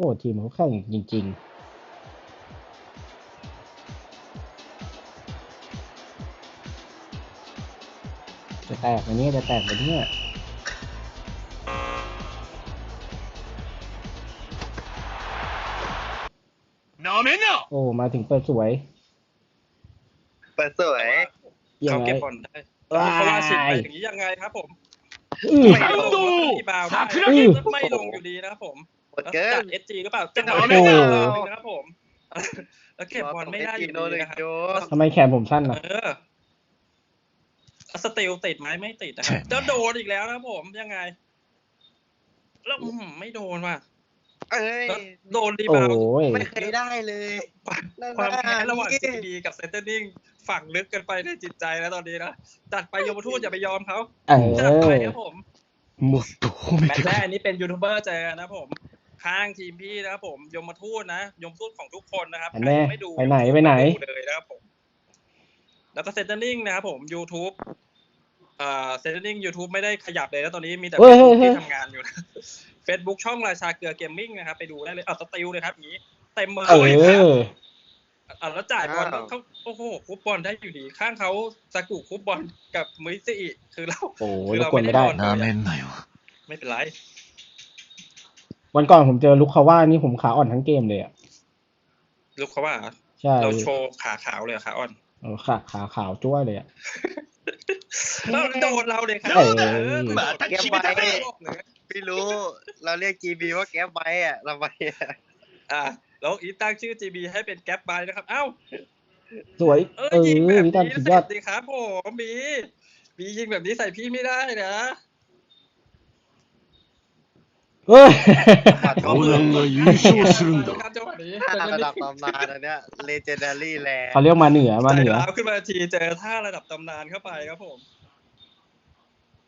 โอ้ทีมเขาแข่งจริง ๆจะแตกไปเนี้จะแตกไปเนี่ยโอ้ มาถึงเปิดสวย เปิดสวยเขาเก็บบอลได้เขาว่าสิไปอย่งยังไงครับผมไม่ลงดูซาคุระไม่ลงอยู่ดีนะครับผม เกิน จาเอจีหรือเปล่าจังหวะไม่ได้นะครับผม แล้วเก็บบอลไม่ได้อยู่ดีนะครับทำไมแขนผมสั้นล่ะเออสติลติดไหมไม่ติดนะจะโดนอีกแล้วนะผมยังไง แล้วไม่โดนว่ะเอ้โดนรีบาไม่เคยได้เลยความแค้ระหว่างจีดีกับเซนเตอร์นิ่งฝังลึกกันไปในจิตใจแล้วตอนนี้นะจัดไปยมทูตอย่าไปยอมเขาจัดไปครับผมแม่แรกนี้เป็นยูทูบเบอร์เจนะผม ข้างทีมพี่นะครับผมยมมาทูตนะยมทูตของทุกคนนะครับอันแน่ไม่ดูไปไหนไปไหน ดูเลยนะครับผม แล้วก็เซนเตอร์นิ่งนะครับผม y o u t u b เอ่อเซนเตอร์นิ่ง YouTube ไม่ได้ขยับเลยแล้วตอนนี้มีแต่ เฮ้บุ๊กที่ทำงานอยู่นะ Facebook ช่องราชาเกลือเกมมิ่งนะครับ ไปดูได้เลยเอาสติลเลยครับนี้เต็มมอเอเลยครับ อ อาแล้วจ่ายบอลอ้าเขาโอ้โหคุปบอลได้อยู่ดี ข้างเขาสากุคุปบอลกับมิซิอิคือเรา โอ้ยคืรบกวไม่ได้ บอล น่าเล่นหน่อยวะไม่เป็นไร วันก่อนผมเจอลุคเขาว่านี่ผมขาอ่อนทั้งเกมเลยอะลุคเขาว่าใช่เราโชว์ขาขาวเลยขาอ่อนเออขาขาขาวจ้วยเลยอะเราโดนเราเลยครับเหมือทั้งชีวิตไม่รู้ เราเรียกจีบีว่าแก๊ปไบอะเราไปอะแล้วอีตั้งชื่อจีบีให้เป็นแก๊ปไบนะครับ เอ้า สวย เออยิงแบบนี้สุดยอดดีครับผมมีมียิงแบบนี้ใส่พี่ไม่ได้นะ เฮ้ย 湘南が優勝するんだ ครับจังหวะนี้ ท่าระดับตำนานอันเนี้ย legendary แล เขาเรียกมาเหนือมาเหนือ ใส่ดาวขึ้นมาทีเจอท่าระดับตำนานเข้าไปครับผม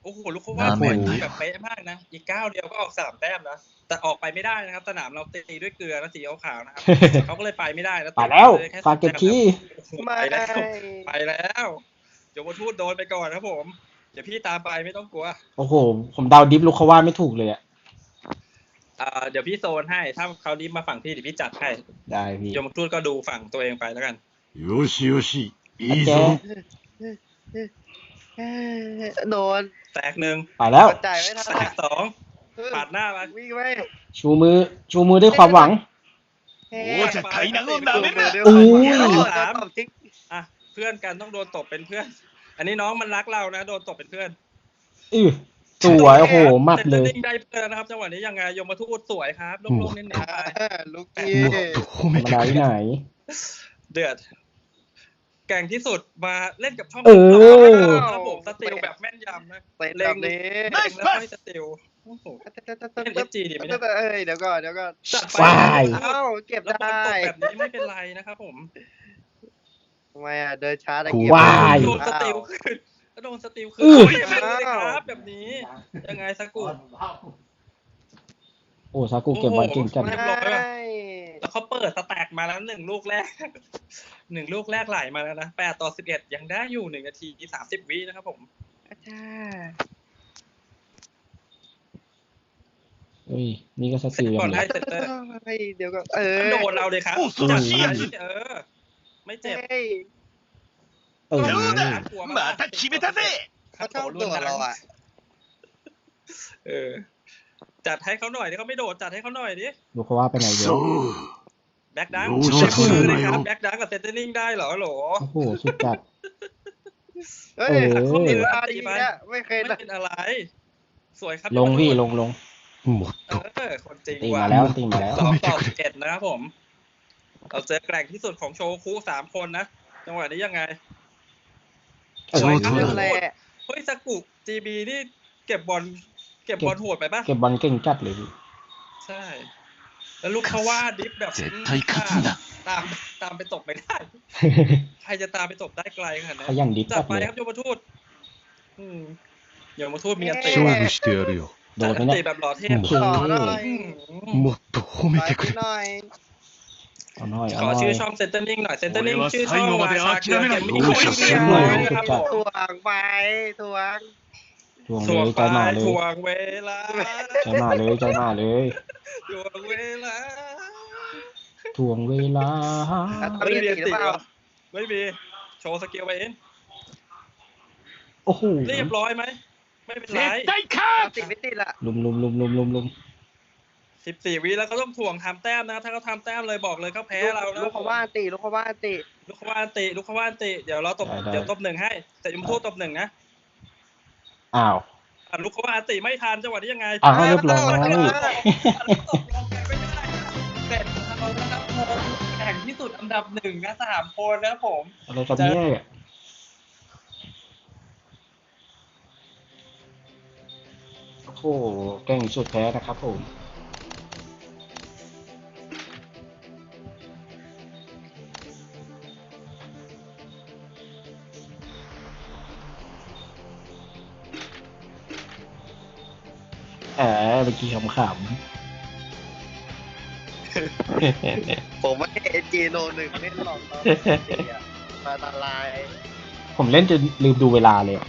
โอ้โหลูกเขาว่า น้า ส แม่ วย นนะ แบบเป๊ะมากนะ อีกก้าวเดียวก็ออกสามแต้มนะ แต่ออกไปไม่ได้นะครับ สนามเราตีด้วยเกลือนะสีขาวๆนะครับ เขาก็เลยไปไม่ได้นะ ไปแล้ว เยค่ ฝากเก็บที โอ้โห ไม่ ไปแล้ว ไปแล้วโยมทูตโดนไปก่อนครับผม เดี๋ยวพี่ตามไปไม่ต้องกลัว โอ้โห ผมเดาดิฟลูกคาว่าไม่ถูกเลยอ่ะ อ่า เดี๋ยวพี่โซนให้ ถ้าคราวนี้มาฝั่งพี่เดี๋ยวพี่จัดให้ได้พี่โยมทูตก็ดูฝั่งตัวเองไปแล้วกันโยชิโยชิอีโซโดนแตกหนึ่งไปแล้วจ่ายไม่ทันแตกสองปาดหน้ามาวิ่งไปชูมือชูมือด้วยความหวังโอ้จะไถนังโดนดาเมจโอ้ยสามอะเพื่อนกันต้องโดนตบเป็นเพื่อน อันนี้น้องมันรักเรานะ โดนตบเป็นเพื่อนอือ สวยโอ้โหมัดเลยดิ้งได้เพื่อนนะครับจังหวะนี้ยังไงยมทูตสวยครับล่กๆเน้นๆลูกกี้มาได้ไหน เดือด แก่งที่สุดมาเล่นกับช่องเออระบบมสติลแบบแม่นยำนะเล็มแบบนี้เล็แล้วไห้สติลโอ้โหเอ้ยเดี๋ยวก่อนเดี๋ยวก่อนจัดไปว้าย เอ้เก็บได้แบบนี้ไม่เป็นไรนะครับผมทำไมอะเดินช้าตะเกียบว้าย โดนสติลขึ้น แล้วโดนสติลคืนอื้อโอ้ยไม่เลยครับแบบนี้ ยังไงสกุล โอ้ซากุเก็บบอลเก่งจังโอ้โหไม่แล้วเขาเปิดสแต็กมาแล้วหนึ่งลูกแรก หนึ่งลูกแรกไหลมาแล้วนะแปดต่อสิบเอ็ดยังได้อยู่หนึ่งนาทีสามสิบวินะครับผม อาจาเฮ้ย นี่ก็สเซ็กิตลอย่าก่องนเดีให้ยวเซนเตอร์เดี๋ยวก็เออโดนเราเลยครับโอ้สุดจัดยอดไปเออ ไม่เจ็บ เฮ้ยเออ どうだまた決めたぜ เขาชอบตัวเราอ่ะ เออ จัดให้เขาหน่อยดิเขาไม่โดดจัดให้เขาหน่อยดิ ลูกคาว่าไปไหนเย そ อะ う แบ็กดัง โอ้ใช่ มือเลย ใช่ ครับแบ็กดังกับเซนเตอร์ลิงได้เหรอโหล โอ้โห สุดจัด เฮ้ย เออ เขามีอาดีเนี่ยไม่เคย ไม่เป็นอะไร สวยครับ ลงพี่ลงลง もっ เอ と อคนจริง ตี ว่ะ มาแล้วตีมาแล้ว สองต่อสิบเอ็ดนะครับผม เราเจอแกร่งที่สุดของโชว์คูสามคนนะ จังหวะนี้ยังไง เออ สวยครับ นั่นแหละ เฮ้ยสกุจีบีนี่เก็บบอลเก็บบอลโหดไปปะ เก็บบอลเก่งจัดเลยพี่ ใช่ แล้วลูกเขาว่าดิฟแบบ 絶対勝つんだ ตามตามไปตบไม่ได้ ใครจะตามไปตบได้ไกลขนาดนั้ เขา น ยันดิฟ จั จั ด ด ไป เลย ครับโยมทูตอืมโยมทูตมีอันติ 勝負してやるよ โด จัด นไหม อัน เนี่ ติ ย แบบหล่อเทพ โอ้โห ต่อหน่อย อืม もっと褒め ไป てくれ หน่อย เอาหน่อย ขอชื่อช่องเซนเตอร์นิ่งหน่อยเซนเตอร์นิ่งชื่อช่องวาซาเกลือเกมมิ่งโอ้ยเสียครับทวงไปทวงทวงเลยใจหน่าเลยทวงเวลาใจหน่าเลยใจหน่าเลยทวงเวลาทวงเวลาไม่มีติดหรไม่มีโชว์สเกลไปเองโอ้โหเรียบร้อยไหมไม่เป็นไรได้ค่ะติดไม่ติดละลุมลุมลุมลุมลุมลุม สิบสี่วิแล้วเขาต้องถ่วงทำแต้มนะถ้าเขาทำแต้มเลยบอกเลยเขาแพ้เรานะลูกเขาว่าอันติลูกเขาว่าอันติลูกเขาว่าอันติลูกเขาว่าอันติเดี๋ยวเราตบเดี๋ยวตบหนึ่งให้ แต่ยมทูตตบหนึ่งนะอ้าวอะลูกเขาว่าอันติไม่ทันจังหวะนี้ยังไงอ้าวเรียบร้อยตกลงกันไม่ได้เสร็จเรานะครับผมแข่งที่สุดอันดับหนึ่งนะสามคนนะครับผม อะไรกันเนี่ยโอ้โหเก่งสุดแท้นะครับผม ออเมื่อกี้ขำผมไม่เอจีโนหนึ่งเล่นหลอกตอนติอะมาตลายๆผมเล่นจนลืมดูเวลาเลยอะ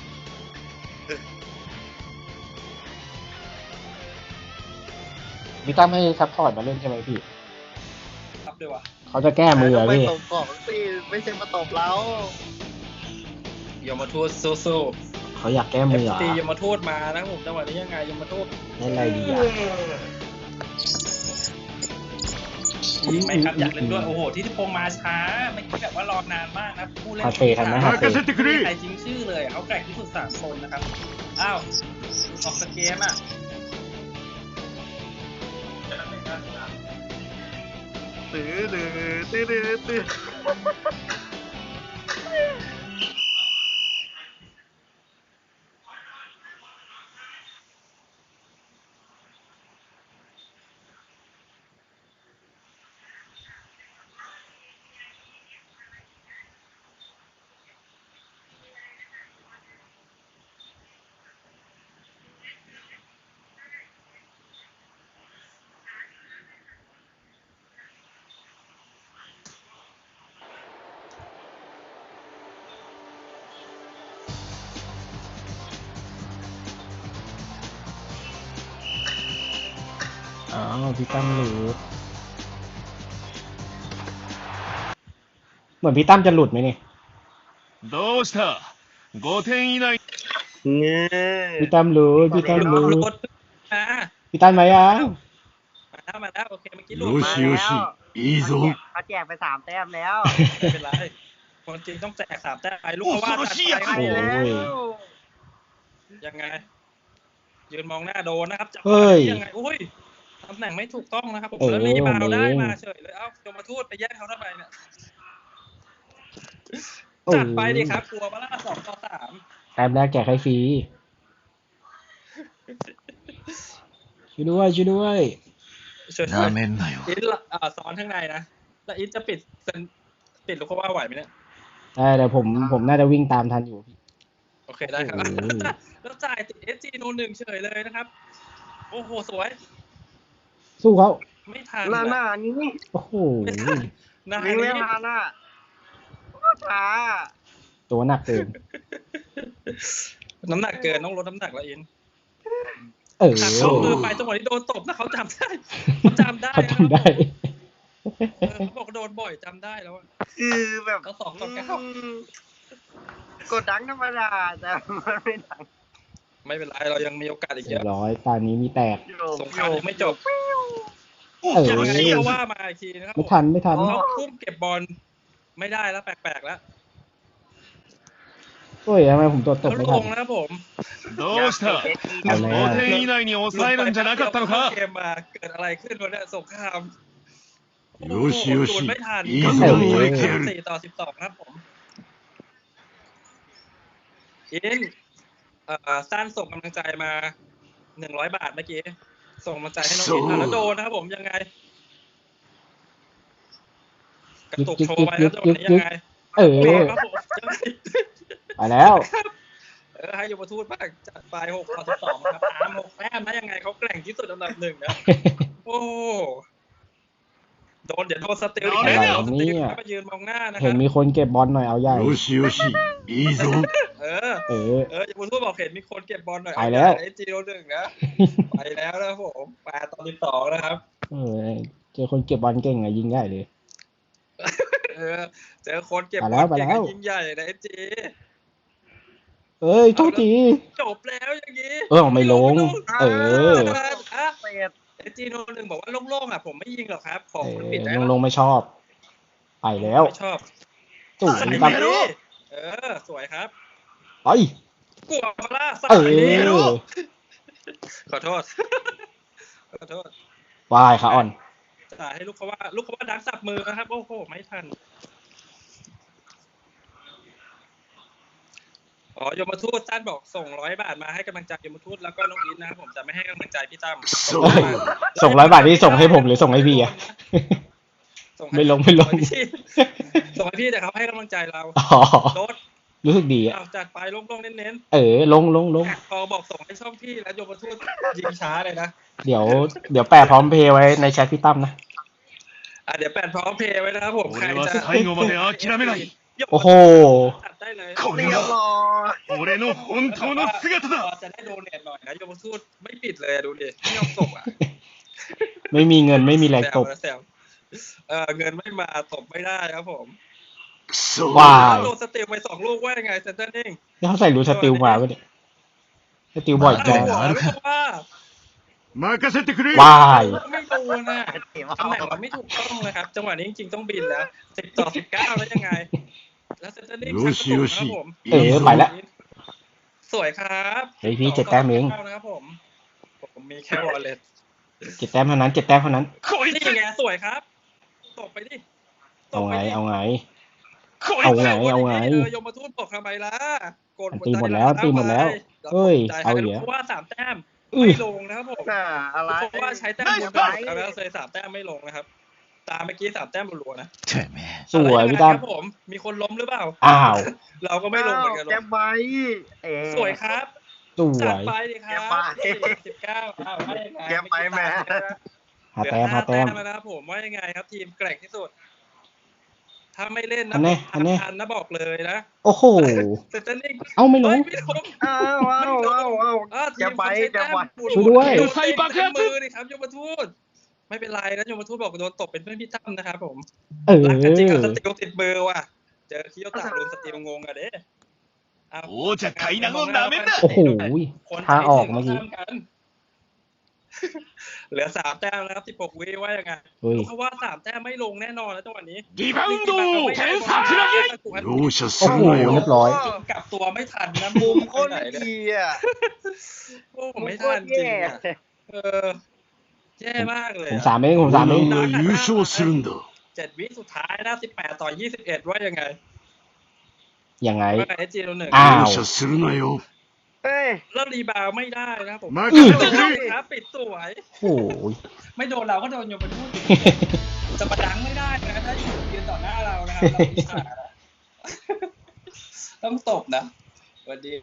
พี่ตั้มให้ซัพพอร์ตมาเล่นใช่ไหมพี่ครับด้วยวะเขาจะแก้มืออะไม่พี่ ตบกล่องสิไม่ใช่มาตบเรา ยมทูตสู้ เขาอยากแก้มือเหรอ FT ยังมาโทษมานะผมจังหวะนี้ยังไงยมทูตเล่นอะไรดีอะไม่ครับอยากเล่นด้วยโอ้โหที่ที่พงมาช้าไม่คิดแบบว่ารอนานมากนะผู้เล่นฮาเฟ่ทันไหมฮาเฟ่ใครจิ้มชื่อเลยเขาแกร่งที่สุดสามคนนะครับอ้าวออกสเกมอะตื้อตื้อตื้อตื้อ ตื้อ อ๋อพี่ตั้มหลุดเหมือนพี่ตั้มจะหลุดไหมเนี่ย どうした5点以内 เงี้ย พี่ตั้มหลุดพี่ตั้มหลุ ร ด ถมา พี่ตั้มมายัง มาแล้วมาแล้วโอเคเมื่อกี้หลุด よ มา しよしいいぞ เขาแจกไปสามแต้มแล้ว ไม่เป็นไรคนจริงต้องแจกสามแต้มไปลูกเขาว่าตัดไป โอ้ย ยังไง ยืนมองหน้าโดนนะครับจับ เฮ้ย ยังไงอุ้ย ตำแหน่งไม่ถูกต้องนะครับผมแล้วรีบาวได้มาเฉยเลยเอ้าโยมาทูตไปแย่งเขาทำไมเนี่ยจัดไปดิครับกลัวมาล่าสองต่อสามแต้มแรกแจกใครฟรีช่วยด้วยช่วยด้วย เฉยๆ ราเมนหน่อยอิทอ่อซ้อนข้างในนะ แล้วอิทจะปิดเซนปิดลูกว่าไหวไหมเนี่ย ได้เดี๋ยวผมผมน่าจะวิ่งตามทันอยู่ โอเคได้ครับแล้วจ่ายติดเอสจีนูนหนึ่งเฉยเลยนะครับ โอ้โห สวย สู้เขาไม่ทันหน้าหน้านะนี้โอ้โหไม่ทันนาวิ่งไม่นี้ทันอะช้าตัวหนักเกิน น้ำหนักเกินต้องลดน้ำหนักแล้วอินเออหักเข้ามือไปจังหวะที่โดนตบนะเขาจำได้เขาจำได้เขานะจำได้เออเขาบอกโดนบ่อยจำได้แล้วอะคือแบบเขาสองต่อเก้ากดดังธรรมดาแต่มันไม่ดังไม่เป็นไรเรายังมีโอกาสอีกเรีเยยบอะร้อยตอนนี้มีแตกโยกสงครามยังไม่จบเออ ยังไงก็ว่ามาอีกทีนะครับ ไม่ทันไม่ทัน เขาทุ่มเก็บบอลไม่ได้แล้วแปลกๆแล้ว โอ้ยทำไมผมตัวตก เขา ไม่ ล ทัน งนะครับผม どうした เอาแล้ว 5点以内に抑えるんじゃなかったのか เกมมาเกิดอะไรขึ้นวะเนี่ยสงคราม よしよし โอ้โหดูดไม่ทัน いいぞ俺俺やる สี่ต่อสิบสองครับผม อินเอ่อสั้นส่งกำลังใจมาหนึ่งร้อยบาทเมื่อกี้ ส่งกำลังใจให้น้องอินอะแล้วโดนนะครับผมยังไง กระตุกโชว์ไปแล้วโดนนี้ยังไงเออโดนครับผมยังไงไปแล้วเออให้ยมทูตบ้างจัดไปหกต่อสิบสองครับตามหกแต้มนะยังไงเขาแกร่งที่สุดอันดับหนึ่งนะโอ้โดนเดี๋ยวโดนสติลอะไรเนี่ยมยืนมองหน้านะครับเห็นมีคนเก็บบอลหน่อยเอาใหญ่โยชิโยชิอีซูเออเออเอออย่าพูดบอกเห็นมีคนเก็บบอลหน่อยไปแล้วไอจีโรหนึ่งนะไปแล้วนะผมแปดตอนที่สองนะครับ เออเจอคนเก็บบอลเก่งไงยิงได้เลยเออเจอคนเก็บบอลเก่งยิงใหญ่นะไอจีเอ้ยทุกทีจบแล้วอย่างนี้เออไม่ลง เออ จีโรหนึ่งบอกว่าโล่งๆอะผมไม่ยิงหรอกครับ ของเอมันอปิดได้ลงลงไม่ชอบ ไปแล้วไม่ชอบตู่ใส่นี่ไปครับดิเออ สวยครับไปกลัวมาล่าใส่เอดิอขอโทษ ขอโทษวายขาอ่อนจ่ายให้ลูกเขาว่า ลูกเขาว่าดังสับมือนะครับ โอ้โห ไม่ทัน อ๋อยมทูตตั้นบอกส่งร้อยบาทมาให้กำลังใจยมทูตแล้วก็น้องอินนะครับผมจะไม่ให้กำลังใจพี่ตั้ม そう ส่งร้อยบาทนี่ส่งให้ผมหรือส่งให้พี่อะ ส่งให้ ไม่ลงไม่ลง พี่ส่งให้พี่แต่เขาให้กำลังใจเรา อ๋อ โดด รู้สึกดีอ่ะ เอาจัดไปลงๆเน้น เออ ลงลงลง ๆพอบอกส่งให้ช่องพี่แล้วยมทูตยิงช้าเลยนะ เดี๋ยว เดี๋ยวแปะพร้อมเพย์ไว้ในแชทพี่ตั้มนะ อ่ะเดี๋ยวแปดพร้อมเพย์ไว้นะครับผมใคร 俺は จะ 最後まで諦めない โอ้โห ตัดได้เลย こ เรี れ ยบ が ร้อย 俺の本当の姿だ จะได้โดเนทหน่อยนะยมทูตไม่ปิดเลยอะดูดิไม่ยอมส่งอ่ะ ไม่มีเงินไม่มีแรงตบ แซวเออเงินไม่มาตบไม่ได้ครับผม クソ ว้า โดนสติลไปสองลูกว่ายังไงเซนเตอร์นิ่ง นี่เขาใส่รูสติลมาปะเนี่ยสติลบ่อยจัง หัวไม่รู้ว่า 任せてくれ วาย ไม่โดนอ่ะตำแหน่งมันไม่ถูกต้องนะครับ จังหวะนี้จริงๆต้องบินแล้วสิบต่อสิบเก้าแล้วยังไง แล้วเซนเตอร์นิ่ง よしよし ครับผม เออไปแล้ว สวยครับเฮ้ยพี่เจ็ดแต้มเองนะครับผม ผมมีแค่วอลเล็ตเจ็ดแต้มเท่านั้นเจ็ดแต้มเท่านั้นโอ้ยนี่ไงสวยครับตบไปดิเอาไงเอาไง เอาไงเอาไงยมมาทูตตบทำไมล่ะกดตีหมดแล้วตีหมดแล้วเฮ้ยเอาเหรอเพราะว่าสามแต้มไม่ลงนะครับผมอะไรเพราะว่าใช้แต้มเดียวกันแล้วเลยสามแต้มไม่ลงนะครับ ตามเมื่อกี้สามแต้มรัวๆนะใช่ไหมสวยพี่ตั้มผม มีคนล้มหรือเปล่า อ้าวเราก็ไม่ลงเหมือนกันหรแกอกมไว้สวยครับสวจัดยไปดิครัแกมบไปสิเก้าอ้าวว่ายังไแกมไปแม่ หาแต้มหาแต้มล้วนะผมว่ายังไงครับ ทีมแกร่งที่สุด ถ้าไม่เล่นนะนำอันนี้ ทันนะบอกเลยนะโอ้โห แต่จะเล่นเอ้าไม่รู้ เฮ้ยไม่ครบ อ้าอ้าวอ้าวอ้าวอาทีมคแต้มไปแกไป บุญช่วยด้วย ดูไทยปลาเครื่มือนี่ครับยมทูต ไม่เป็นไรแล้วยมทูตบอกโดนตบเป็นเพื่อนพี่ตั้มนะครับผมเออรักกจริงเอสติลติดเบอร์ว่ะ เจอคิโยตะโดนสติลงงอะเด้โอ้จะไขหนังลงน้ำไม่ได้โอ้โหท่าออกเมื่อกี้เหลือสามแต้มแล้วครับสิบหกวิว่ายังไงเพราะว่าสามแต้มไม่ลงแน่นอนแล้วจังหวะนี้ดีพังดูเข็นสามชิลกิดูชะสวยเรียบร้อยกลับตัวไม่ทันนะมุมโคตรไม่ดีอะโอ้ไม่ทันจริงเออ แย่มากเลยผมสามเองผมสามเองเจ็ดวิสุดท้ายนะสิบแปดต่อยี่สิบเอ็ดว่ายังไง ยังไงเอจีโนหนึ่งอ้าวเอ้ยแล้วรีบาวไม่ได้นะครับผมมาปิดครับปิดสวยโอ้ยไม่โดนเราก็โดนโยมเป็นผู้ติดจะประดังไม่ได้นะถ้าอยู่ยืนต่อหน้าเรานะครับต้องตบนะสวัสดี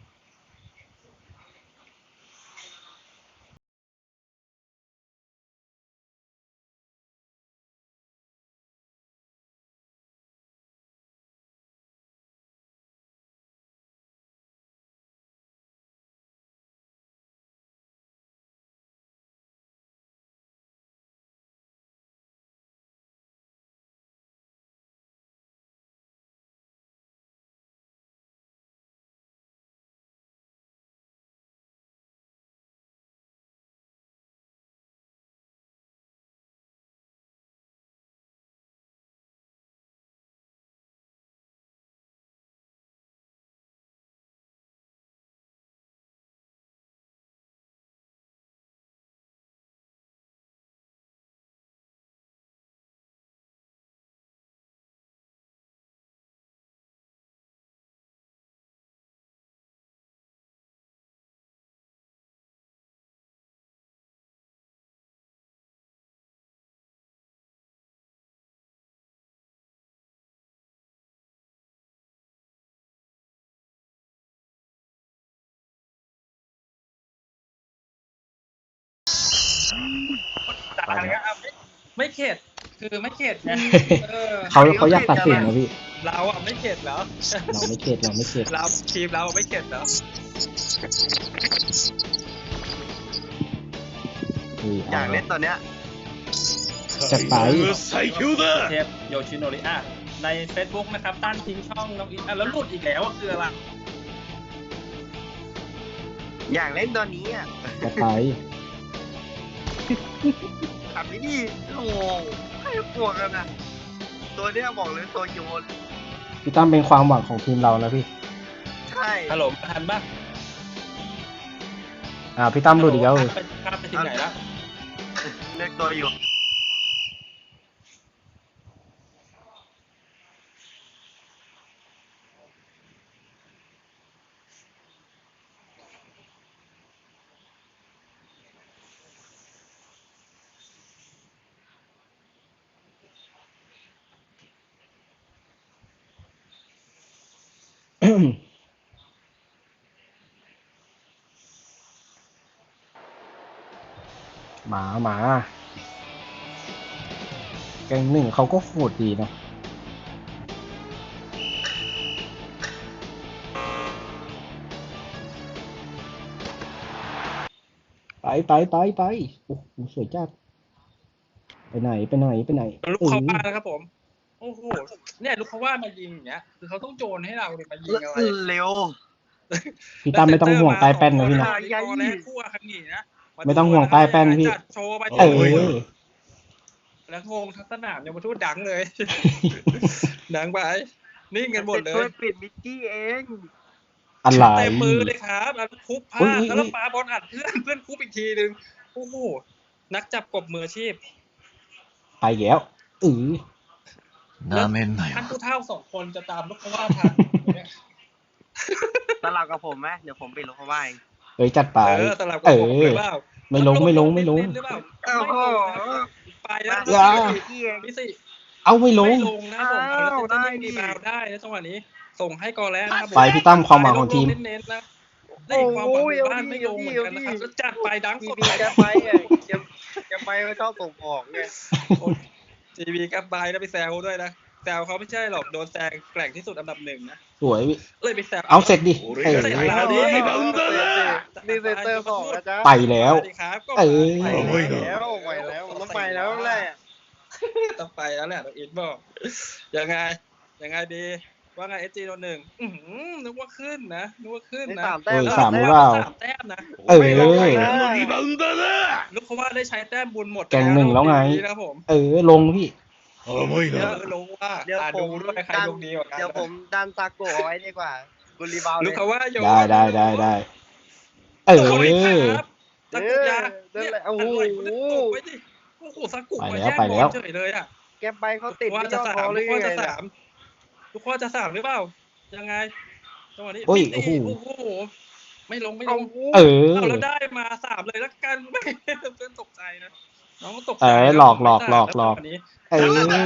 ตายแล้วไม่เข็ดคือไม่เข็ดไงเขาเขาอยากตัดสินนะพี่ เราอะไม่เข็ดเหรอเราไม่เข็ดเราไม่เข็ดเราทีมเราไม่เข็ดเหรออยากเล่นตอนเนี้ยจะดไปเทปโยชิโนริอาใน Facebook นะครับต้านทิ้งช่องน้องอินแล้วหลุดอีกแล้วว่าคืออะไรอยากเล่นตอนนี้อะจะดไป ขับไม่ดีโอ้โหให้ปวดกันนะตัวเนี้ยบอกเลยตัวโยนพี่ตั้มเป็นความหวังของทีมเรานะพี่ ใช่ฮัลโหลทันปะอ่าพี่ตั้มหลุดอีกแล้วเออไปข้ามไปถึงไหนแล้วเลือกตัวอยู่ หมาหมา แกงหนึ่งเขาก็โหดดีนะไปไปไปไปโอ้โหสวยจัดไปไหนไปไหนไปไหนลูกเออเขาว่านะครับผม โอ้โห เนี่ยลูกเขาว่ามายิงอย่างเงี้ย คือเขาต้องโจรให้เราเนี่ยมายิงเอาไว้เร็วพี่ตั้มไม่ต้องห่วงใต้แป้นนะพี่นะใหญ่แล้คู่ครั้งนี้นะ ไม่ต้องห่วงใต้แป้นพี่ จัดโชว์ไป เออ แล้วงงทั้งสนามยังมาทูดดังเลย ดังไป นิ่งกันหมดเล ช่วย ยปิดมิกกี้เอง อะไร เต็มมือเลยครับแล้วคุบพลา อุ๊ย ด อุ๊ย แล้วปาบอลอัดเพื่อนเพื่อนคุบอีกทีนึงโอ้โหนักจับกบมืออาชีพ ไปแล้วอือ なめんなよ ท่านผู้เฒ่าสองคนจะตามลูกเขาว่าทันเนี่ย สลับกับผมไหมเดี๋ยวผมปิดลูกเขาว่า เอ้ยจัดไป เออไม่ลงไม่ลงไม่ลงไปแล้วเอาไม่ลงลงนะผมเอาแล้วได้มีบวไจังหวะนี้ ส่งให้กอแล้วนะไปพี่ตั้มความหวังของทีมได้ความหวังของบ้านไม่ลงเหมือนกันนะครับจัดไปดังสด มีแกไปอะแกแกไปเขาชอบส่งออกไงทีวีกับบายแล้วไปแซวด้วยนะแซวเขาไม่ใช่หรอกโดนแซงแกล่งที่สุดอันดับหนึ่งนะสวย เลยไปแซวเอาเสร็จดิเออ เสร็จแล้วดิ ダーだ นี่เซนเตอร์ของนะจ๊ะ ไปแล้ว สวัสดีครับก็ เออ ไป โอ้ย แล้วไปแล้วต้องไปแล้วแหละ ต้องไปแล้วแหละน้องอินบอกยังไงยังไงดีว่าไงเอจีโนหนึ่งอื้อหือนึกว่าขึ้นนะนึกว่าขึ้น ใน นะ สามแต้ม เออ นะ สามหรือเปล่า สามแต้มนะ เออ 俺が一番のリバウンダーだ ลูกเขาว่าได้ใช้แต้มบุญหมด แกงหนึ่งแล้วไง นะครับผม เออ ลงพี่ 重い เดี๋ยว な ลงว่า เดี๋ยว อ่ะ ผ ดู ม ด้วยใคร ดัน ลงดีกว่ากัน เดี๋ยวผมดันซาโกะเอาไว้ดีกว่ากุลีบาวเล ลูก ย เขาว่าโยน ได้ได้ได้ได้ เออ โอ้ยครับตะกุยา เออนั่นแหละโอ้โห ไว้ดิโอ้โหสักกุ ไป มา แล้ว แย่ง ไป บ แล้ อ ว ลเฉยเลยอ่ะ แกไปเขาติด ว่า ไม่ จะ ยอด สา พอ ม หรื ลู อก ว่า ไง จะ เนี่ย สามลูกว่าจะสามหรือเปล่า ยังไงจังหวะนี้ โอ้ย นี่ โอ้โห โอ้โหไม่ลงไม่ล เอา ง เออ เอาแล้วได้มาสามเลยละกัน ไม่เพื่อนตกใจนะน้องก็ตกใจ เอ้ยหลอกหลอกหลอกหลอก จังวะนี้ เอ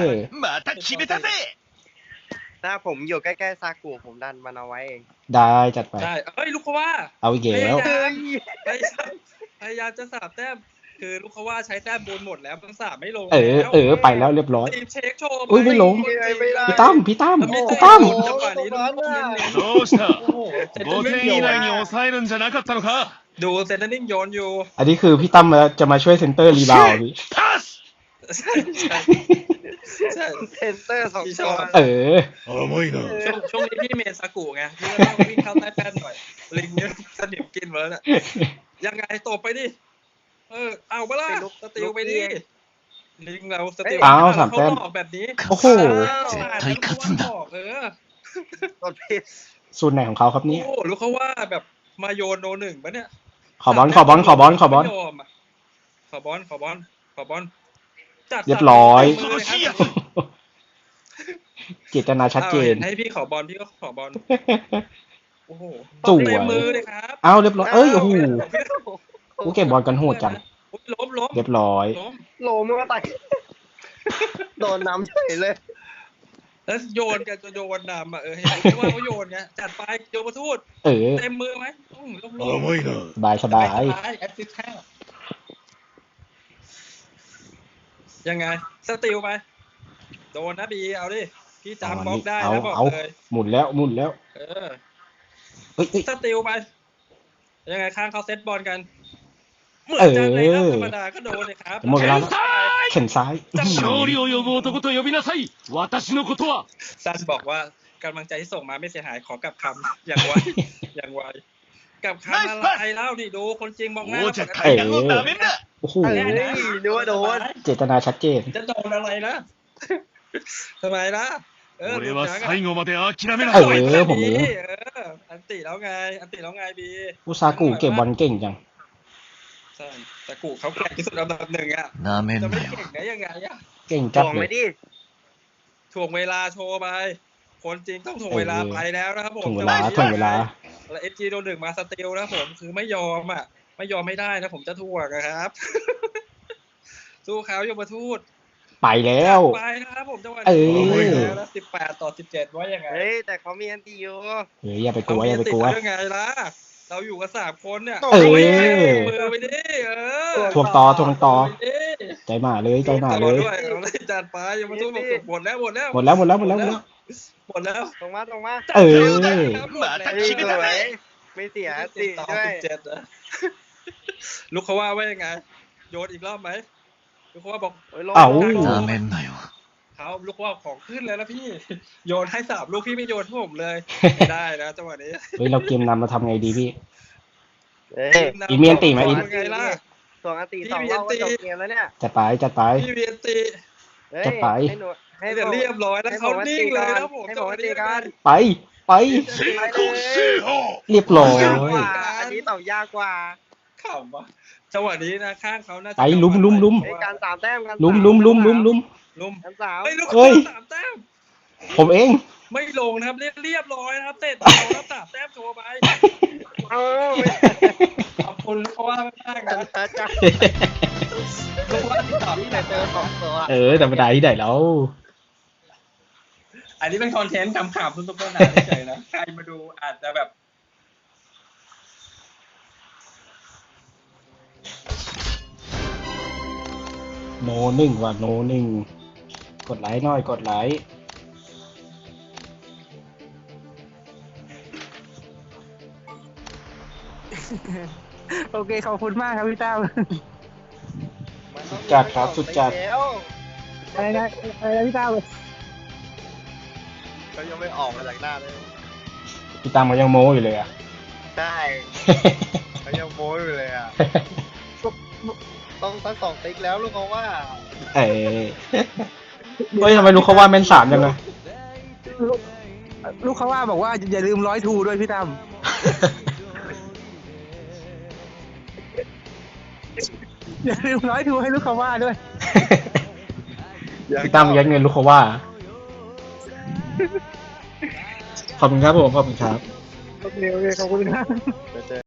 อ また決めたぜ ถ้าผมอยู่ใกล้ๆซากุผมดันมันเอาไว้เอง ได้จัดไป ใช่เอ้ยลูกเขาว่า เอาอีกแล้ว พยายามพยายามพยายามจะสามแต้ม คือลูกเขาว่าใช้แต้มบุญหมดแล้วมันสามไม่ลง เออ แล้ว เออ ไปแล้วเรียบร้อย ทีมเช็คโชว์ อุ้ยไม่ลง ไม่ได้ไม่ได้ พี่ตั้มพี่ตั้ม แล้วมี พี่ตั้ม จังหวะนี้ลูกเน้น どうした ๆโอ้โหเซนเตอ 5 ร์นิ่ง 点 โย 以 น 内に抑えるんじゃなかったのか ดูเซนเตอร์นิ่งโยนอยู่ อันนี้คือพี่ตั้มมาจะมาช่วยเซนเตอร์รีบาวด์พี่ パス ใช่ ใช่ใช่ เซนเตอร์สองตัว เออ 重いな ช่วงช่วงนี้พี่เมนซากุไงพี่ก็ต้องวิ่งเข้าใต้แป้นหน่อย ลิงเนี่ยสนิมกินหมดแล้วน่ะยังไงตบไปดิ เออ เอาไปละ ไปลุก สติลไปดิ ลิงเราสติล อ้าวสามแต้ม เขาหลอกแบบนี้ โอ้โห 絶対勝つんだ บอกเออ กดผิด สูตรไหนของเขาครับ โอ้ เนี่ย โหรู้เขาว่าแบบมาโยนโนหนึ่งปะเนี่ย ขอบอลขอบอลขอบอลขอบอล ไม่ยมะขอบอลขอบอลขอบอล จัด เรียบร้อย มืเลยครับ เจตนาชัดเจน อาให้พี่ขอบอลพี่ก็ขอบอลโอ้โห สวย เต็มมือเลยครับ เอาเรียบร้อย เอ้ย โอ้โหกูเก็บบอลกันโหดจัง อุ๊ยล้มล้ม เรียบร้อย ล้ม โลมันก็ไต่โดนน้ำเฉยเลย แล้วโยนกันจะโยนนำอ่ะเออเห็นไหมว่าเขาโยนไงจัดไปโยนมาทูด เออ เต็มมือไหมอืมล้มล้ม 重いな สบายสบาย แอสซิสต์แท้ ยังไงสติลไปโดนนะบีเอาดิ พี่จำบล็อกได้ เอา นะบอก เอา เลย หมุนแล้วหมุนแล้ว เออ เอ้ยเอ้ย สติลไป ยังไงข้างเขาเซตบอลกัน เหมือน เออ จะเลยครับธรรมดาก็โดนเลยครับ หมดเวลาแล้วเข็นซ้าย 勝利を呼ぶ男と呼びなさい私のことは ซันบอกว่ากำลังใจที่ส่งมาไม่เสียหายขอกลับคำอย่างไว อย่างไว กับใคำอะไรแล้วนี่ดูคนจริงมองหน้าจะไข่ยังลูตาอนเนี่ยโอ้โหดูว่าโดนเจตนาชัดเจนจะโดนอะไรนะทำไมล่ะเออผมรู้อันติแล้วไง อันติแล้วไงบีอุซากุเก็บบอลเก่งจังใช่แต่กูเขาแข่งที่สุดอันดับหนึ่งอะจะไม่เก่งได้ยังไงอะเก่งจัดเลยถ่วงเวลาโชว์ไป คนจริงต้องถ่วงเวลาไปแล้วนะครับผมถึงเวลาถึงเวลาแล้วเอจีโดนหนึ่งมาสติลนะผมคือไม่ยอมอะ ไม่ยอมไม่ได้นะผมจะถ่วงนะครับสู้เขาโยมทูตไปแล้วไปนะครับผมจังหวะเอนี้อแล้วสิบแปดต่อสิบเจ็ดว่ายังไงเฮ้ยแต่เขามีอันตีอยู่เฮ้ยอย่าไปกลัวอย่าไปกลัวเขมีติดได้ยังไงล่ะเราอยู่กันสามคนเนี่ยเออมือไปดิเออทวงต่อทวงต่อไปดิใจหมาเลยใจหมาเลยด้วยเอาเลยจัดไปยังมาสู้บอกหมดแล้วหมดแล้วหมดแล้วหมดแล้วหมดแล้ว ดแล้วตรงมาตรงมาเออ หม่ทั้งชีวิตยไม่เสียสิสองด้วยสิเจ็ดนะลูกเขาว่าว่ายังไง โยนอีกรอบไหมลูกเขาว่าบอกเอ้าเมนหน่อยวะเขาลูกว่าของขึ้นแล้วนะพี่ โยนให้สามลูกพี่ไม่โยนให้ผมเลยได้นะจังหวะนี้ เฮ้ยเราเกมนำเราทำไงดีพี่อ้ยอีเมียนตีไหมอี ไงล่ะ สองอาตีสองรอบก็จบเกมแล้วเนี่ยจะตายจัดไป พี่เวียนตี เฮ้ยให้หนู ให้เดี๋ยวเรียบร้อยแล้วเขานิ่งเลยนะผมให้ผมตีกันไปไปเรียบร้อยอันนี้ต่อยากกว่าขำปะจัสหวะนี้นะข้างเขาน่าจะไปลุ้มลุ้มลุ้มการสามแต้มกันลุ้มลุ้มลุ้มลุ้มลุ้มลุ้มสามไม่ลุ้มสามแต้มผมเอง ไม่ลงนะครับเรียบร้อยนะครับเตะต่อแล้วสามแต้มโชว์ไปเออขอบคุณเพราะว่ามากนะจ๊ะรู้ว่าที่ต่อที่ไหนเจอสองตัวเออแต่ไม่ได้ที่ไหนแล้ว อันนี้เป็นคอนเทนต์ขำๆทุกๆต้นหนาเฉยๆนะใครมาดูอาจจะแบบ โนหนึ่งว่ะโนหนึ่งกดไลค์หน่อย กดไลค์โอเคขอบคุณมากครับพี่ตั้มสุดจัดครับสุดจัดแล้วอะไรนะอะไรนะพี่ตั้ม เขายังไม่ออกมาจากหน้าเลยพี่ตั้มก็ยังโม้อยู่เลยอะ ใช่เขายังโม้อยู่เลยอะต้องสักสองติ๊กแล้วลูกเขาว่าเอ้ยเฮ้ยทำไมรู้เขาว่าแม่นสามจังเลยลูกลูกเขาว่าบอกว่าอย่าลืมร้อยทูด้วยพี่ตั้มอย่าลืมร้อยทูให้ลูกเขาว่าด้วยพี่ตั้มยัดเงินรู้เขาว่า ขอบคุณครับผม ขอบคุณครับ โอเคโอเคขอบคุณครับเดี๋ยวเจอ